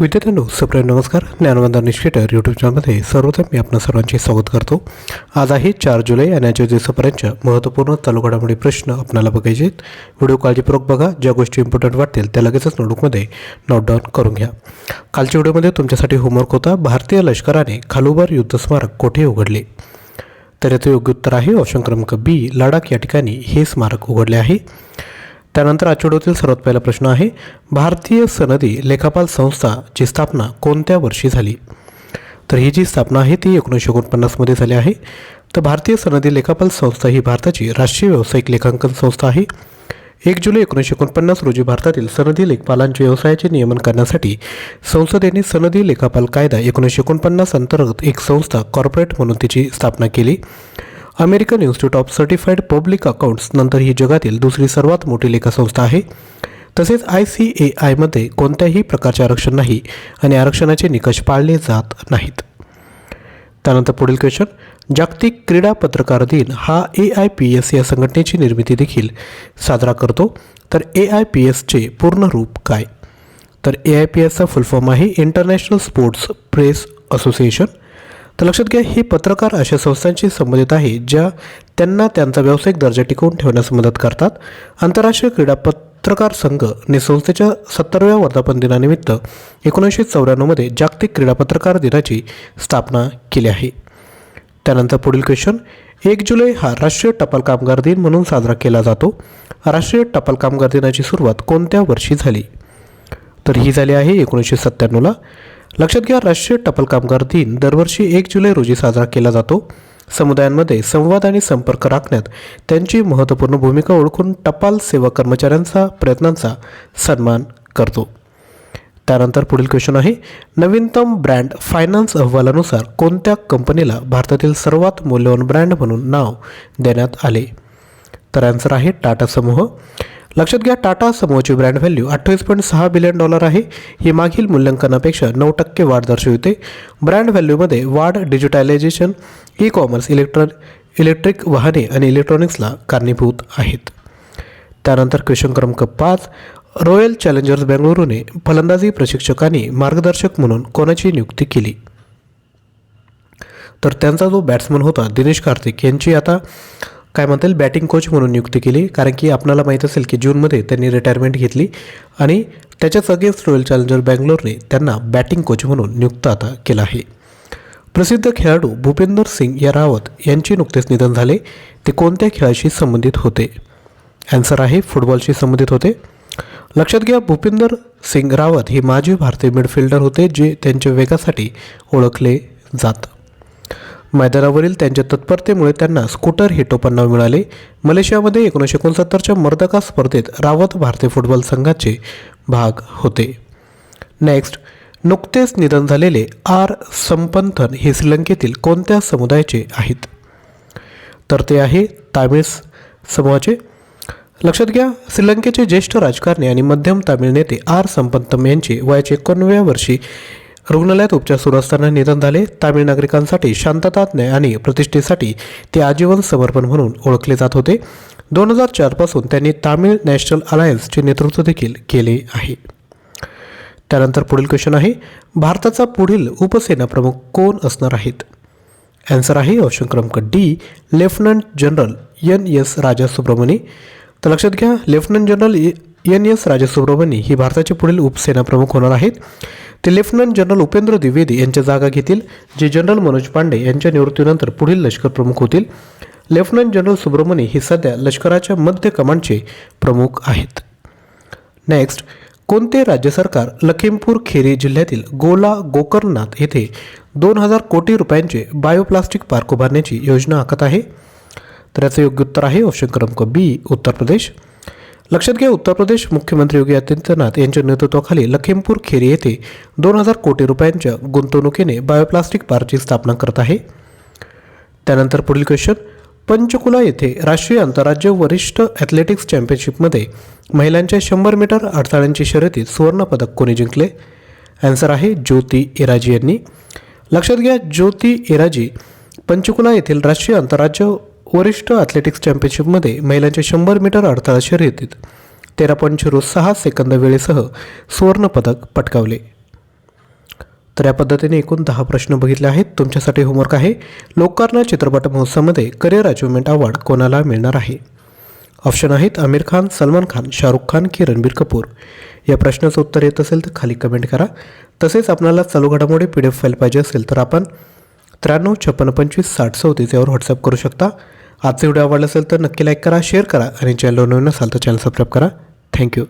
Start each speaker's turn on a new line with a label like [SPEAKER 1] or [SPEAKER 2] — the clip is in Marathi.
[SPEAKER 1] विद्यार्थ्यांनो सुप्रिय नमस्कार. ज्ञानवंदा निष्ठेटर यूट्यूब चॅनलमध्ये सर्वप्रथम मी आपणा सर्वांचे स्वागत करतो. आज आहे चार जुलै आणि आजच्या दिवसापर्यंतच्या महत्त्वपूर्ण चालू घडामोडी प्रश्न आपल्याला बघायचे आहेत. व्हिडिओ काळजीपूर्वक बघा ज्या गोष्टी इम्पॉर्टंट वाटतील त्या लगेचच नोटबुकमध्ये नोट डाऊन करून घ्या. कालच्या व्हिडिओमध्ये तुमच्यासाठी होमवर्क होता. भारतीय लष्कराने खालुबार युद्ध स्मारक कोठे उघडले? तर याचं योग्य उत्तर आहे ऑप्शन क्रमांक बी लडाख या ठिकाणी हे स्मारक उघडले आहे. त्यानंतर आठवड्यातील सर्वात पहिला प्रश्न आहे भारतीय सनदी लेखापाल संस्थाची स्थापना कोणत्या वर्षी झाली? तर ही जी स्थापना आहे ती एकोणीसशे एकोणपन्नासमध्ये झाली आहे. तर भारतीय सनदी लेखापाल संस्था ही भारताची राष्ट्रीय व्यावसायिक लेखांकन संस्था आहे. एक जुलै एकोणीसशे एकोणपन्नास रोजी भारतातील सनदी लेखपालांच्या व्यवसायाचे नियमन करण्यासाठी संसदेने सनदी लेखापाल कायदा एकोणीसशे एकोणपन्नास अंतर्गत एक संस्था कॉर्पोरेट म्हणून तिची स्थापना केली. American Institute of Certified Public Accounts नंतर ही जगातील दुसरी सर्वात मोठी लेखासंस्था आहे. तसेच आय सी ए आयमध्ये कोणत्याही प्रकारचे आरक्षण नाही आणि आरक्षणाचे निकष पाळले जात नाहीत. त्यानंतर पुढील क्वेश्चन जागतिक क्रीडा पत्रकार दिन हा ए आय पी एस या संघटनेची निर्मिती देखील साजरा करतो. तर ए आय पी एसचे पूर्ण रूप काय? तर ए आय पी एसचा फुल फॉर्म आहे इंटरनॅशनल स्पोर्ट्स प्रेस असोसिएशन. तर लक्षात घ्या हे पत्रकार अशा संस्थांशी संबंधित आहे ज्या त्यांना त्यांचा व्यावसायिक दर्जा टिकवून ठेवण्यास मदत करतात. आंतरराष्ट्रीय क्रीडा पत्रकार संघ ने संस्थेच्या सत्तराव्या वर्धापन दिनानिमित्त एकोणीसशे चौऱ्याण्णवमध्ये जागतिक क्रीडा पत्रकार दिनाची स्थापना केली आहे. त्यानंतर पुढील क्वेश्चन एक जुलै हा राष्ट्रीय टपाल कामगार दिन म्हणून साजरा केला जातो. राष्ट्रीय टपाल कामगार दिनाची सुरुवात कोणत्या वर्षी झाली? तर ही झाली आहे एकोणीसशे सत्त्याण्णवला लक्षात घ्या राष्ट्रीय टपाल कामगार दिन दरवर्षी एक जुलै रोजी साजरा केला जातो. समुदायांमध्ये संवाद आणि संपर्क राखण्यात त्यांची महत्त्वपूर्ण भूमिका ओळखून टपाल सेवा कर्मचाऱ्यांचा प्रयत्नांचा सन्मान करतो. त्यानंतर पुढील क्वेश्चन आहे नवीनतम ब्रँड फायनान्स अहवालानुसार कोणत्या कंपनीला भारतातील सर्वात मूल्यवान ब्रँड म्हणून नाव देण्यात आले? तर आन्सर आहे टाटा समूह. लक्षात घ्या टाटा समूहाची ब्रँड व्हॅल्यू अठ्ठावीस पॉईंट सहा बिलियन डॉलर आहे. ही मागील मूल्यांकनापेक्षा नऊ टक्के वाढ दर्शविते. ब्रँड व्हॅल्यूमध्ये वाढ digitalisation e commerce electron electric वाहने आणि इलेक्ट्रॉनिक्सला कारणीभूत आहेत. त्यानंतर क्वेश्चन क्रमांक पाच रॉयल चॅलेंजर्स बेंगळुरूने फलंदाजी प्रशिक्षकांनी मार्गदर्शक म्हणून कोणाची नियुक्ती केली? तर त्यांचा जो बॅट्समन होता दिनेश कार्तिक यांची आता काय म्हणता येईल बॅटिंग कोच म्हणून नियुक्ती केली. कारण की आपल्याला माहीत असेल की जूनमध्ये त्यांनी रिटायरमेंट घेतली. आणि त्याच्याच अगेन्स्ट रॉयल चॅलेंजर बँगलोरने त्यांना बॅटिंग कोच म्हणून नियुक्त आता केला आहे. प्रसिद्ध खेळाडू भूपेंदर सिंग या रावत यांचे नुकतेच निधन झाले. ते कोणत्या खेळाशी संबंधित होते? ॲन्सर आहे फुटबॉलशी संबंधित होते. लक्षात घ्या भूपिंदर सिंग रावत हे माजी भारतीय मिडफिल्डर होते जे त्यांच्या वेगासाठी ओळखले जात. मैदानावरील त्यांच्या तत्परतेमुळे त्यांना स्कूटर हे टोपण मिळाले. मलेशियामध्ये एकोणीसशे एकोणसत्तरच्या मर्दका स्पर्धेत रावत भारतीय फुटबॉल संघाचे भाग होते. नेक्स्ट नुकतेच निधन झालेले आर संपंथन हे श्रीलंकेतील कोणत्या समुदायाचे आहेत? तर ते आहे तामिळ समूहाचे. लक्षात घ्या श्रीलंकेचे ज्येष्ठ राजकारणी आणि मध्यम तामिळ नेते आर संपंतम यांचे वयाचे एकोणव्या वर्षी रुग्णालयात उपचार सुरू असताना निधन झाले. तामिळ नागरिकांसाठी शांतता न्याय आणि प्रतिष्ठेसाठी ते आजीवन समर्पण म्हणून ओळखले जात होते. दोन हजार चारपासून त्यांनी तामिळ नॅशनल अलायन्सचे नेतृत्व देखील केले आहे. त्यानंतर पुढील क्वेश्चन आहे भारताचा पुढील उपसेना प्रमुख कोण असणार आहेत? ॲन्सर आहे ऑप्शन क्रमांक D lieutenant general N S Raja Subramani तर लक्षात घ्या lieutenant general N S Raja Subramani ही भारताचे पुढील उपसेना प्रमुख होणार आहेत. ते लेफ्टनंट जनरल उपेंद्र द्विवेदी यांच्या जागा घेतील जे जनरल मनोज पांडे यांच्या निवृत्तीनंतर पुढील लष्कर प्रमुख होतील. लेफ्टनंट जनरल सुब्रमणी हे सध्या लष्कराच्या मध्य कमांडचे प्रमुख आहेत. नेक्स्ट कोणते राज्य सरकार लखीमपूर खेरी जिल्ह्यातील गोला गोकर्णनाथ येथे दोन हजार कोटी रुपयांचे बायोप्लास्टिक पार्क उभारण्याची योजना आखत आहे? तर याचं योग्य उत्तर आहे ऑप्शन क्रमांक बी उत्तर प्रदेश. लक्षात घ्या उत्तर प्रदेश मुख्यमंत्री योगी आदित्यनाथ यांच्या नेतृत्वाखाली लखीमपूर खेरी येथे दोन हजार कोटी रुपयांच्या गुंतवणुकीने बायोप्लास्टिक पार्कची स्थापना करत आहे. त्यानंतर पुढील क्वेश्चन पंचकुला येथे राष्ट्रीय आंतरराज्य वरिष्ठ ॲथलेटिक्स चॅम्पियनशिपमध्ये महिलांच्या शंभर मीटर अडथळ्यांची शर्यतीत सुवर्णपदक कोणी जिंकले? ॲन्सर आहे ज्योती एराजी यांनी. लक्षात घ्या ज्योती एराजी पंचकुला येथील राष्ट्रीय आंतरराज्य वरिष्ठ ॲथलेटिक्स चॅम्पियनशिपमध्ये महिलांच्या शंभर मीटर अडथळा शर्यतीत तेरा पॉईंट झिरो सहा सेकंद वेळेसह सुवर्णपदक पटकावले. तर या पद्धतीने एकूण दहा प्रश्न बघितले आहेत. तुमच्यासाठी होमवर्क आहे. लोककारना चित्रपट महोत्सवामध्ये करिअर अचिव्हमेंट अवॉर्ड कोणाला मिळणार आहे? ऑप्शन आहेत आमिर खान सलमान खान शाहरुख खान की रणबीर कपूर. या प्रश्नाचं उत्तर येत असेल तर खाली कमेंट करा. तसेच आपल्याला चालू घडामोडी पी डी एफ फाईल पाहिजे असेल तर आपण त्र्याण्णव छप्पन्न पंचवीस साठ चौतीस यावर व्हॉट्सअप करू शकता. आजचा व्हिडिओ आवडला असेल तर नक्की लाईक करा शेअर करा. आणि चॅनल नवीन असाल तर चॅनल सबस्क्राईब करा. थँक्यू